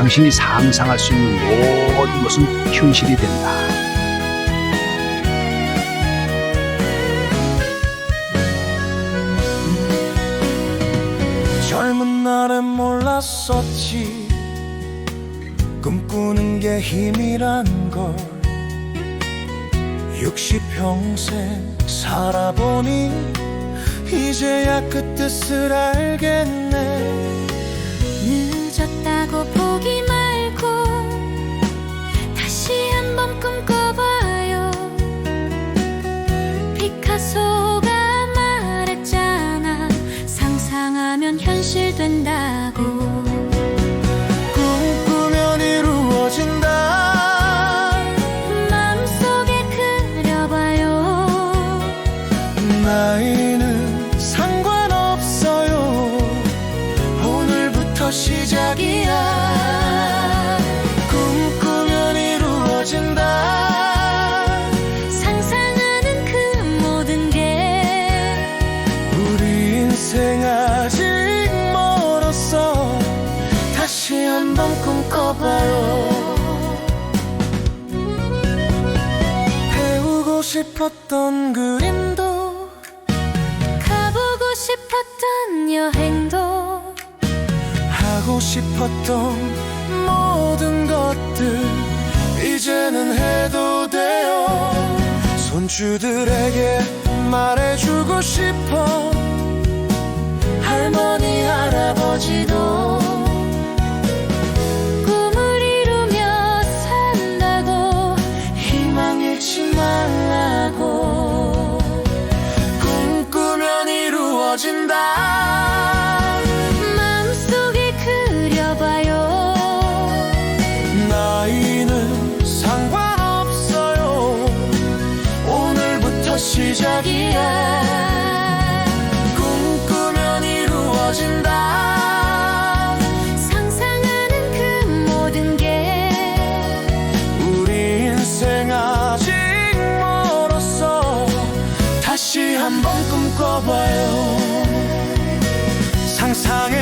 당신이 상상할 수 있는 모든 것은 현실이 된다. 젊은 날엔 몰랐었지. 꿈꾸는 게 힘이란 걸. 60평생 살아보니 이제야 그 뜻을 알겠네 늦었다고 포기 말고 다시 한번 꿈꿔봐요. 피카소가 말했잖아. 상상하면 현실 된다고 한번 꿈꿔봐요. 배우고 싶었던 그림도 가보고 싶었던 여행도 하고 싶었던 모든 것들 이제는 해도 돼요. 손주들에게 말해주고 싶어. 할머니 할아버지도 마음속에 그려봐요. 나이는 상관없어요. 오늘부터 시작이야. 꿈꾸면 이루어진다 상상해봐요